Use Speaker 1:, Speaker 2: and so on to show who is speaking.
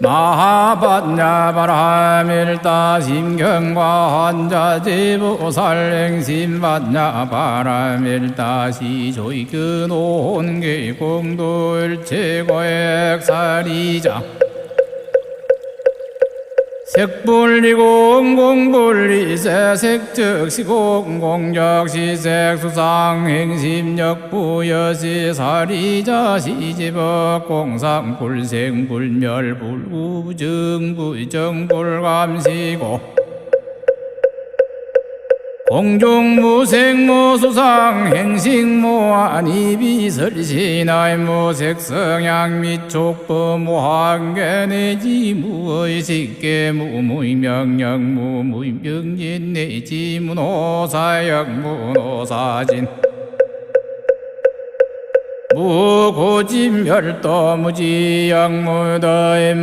Speaker 1: 마하받냐바라밀다 심경과 한자지부살행심받냐바라밀다 시조이근온 공도일 최고액살이자 색분리공 공분리세 색즉시공 공적시색 수상 행심력 부여시 사리자 시집업 공상 불생 불멸 불우증 부정 불감시고 공중무생무수상 행식무안이비설신하무색성향 및 족법무한계내지 무의식계 무무의명령 무무의명진 내지 무노사역 무노사진 무고진멸도 무지영 무더임